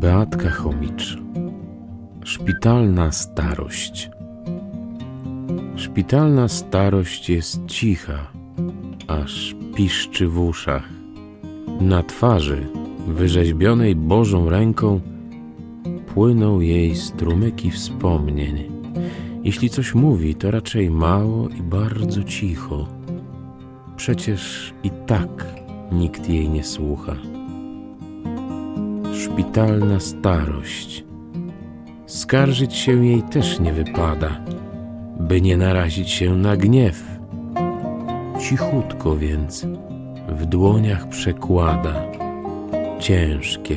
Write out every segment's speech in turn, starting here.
Beatka Chomicz Szpitalna starość Szpitalna starość jest cicha, aż piszczy w uszach. Na twarzy, wyrzeźbionej Bożą ręką, płyną jej strumyki wspomnień. Jeśli coś mówi, to raczej mało i bardzo cicho. Przecież i tak nikt jej nie słucha. Szpitalna starość. Skarżyć się jej też nie wypada, by nie narazić się na gniew. Cichutko więc w dłoniach przekłada ciężkie,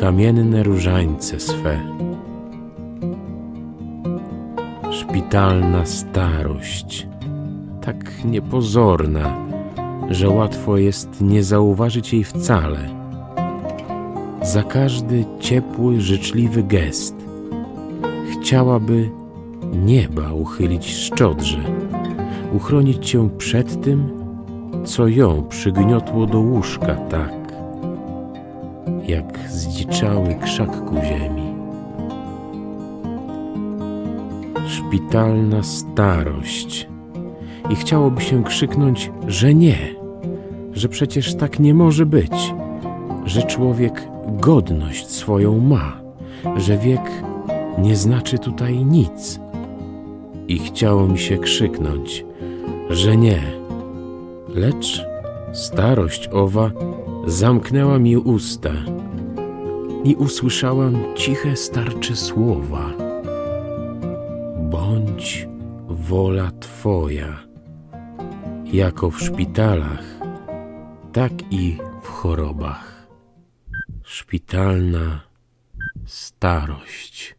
kamienne różańce swe. Szpitalna starość, tak niepozorna, że łatwo jest nie zauważyć jej wcale. Za każdy ciepły, życzliwy gest. Chciałaby nieba uchylić szczodrze, uchronić cię przed tym, co ją przygniotło do łóżka tak, jak zdziczały krzak ku ziemi. Szpitalna starość. I chciałoby się krzyknąć, że nie, że przecież tak nie może być, że człowiek godność swoją ma, że wiek nie znaczy tutaj nic. I chciało mi się krzyknąć, że nie, lecz starość owa zamknęła mi usta i usłyszałam ciche starcze słowa. Bądź wola Twoja, jako w szpitalach, tak i w chorobach. Szpitalna starość.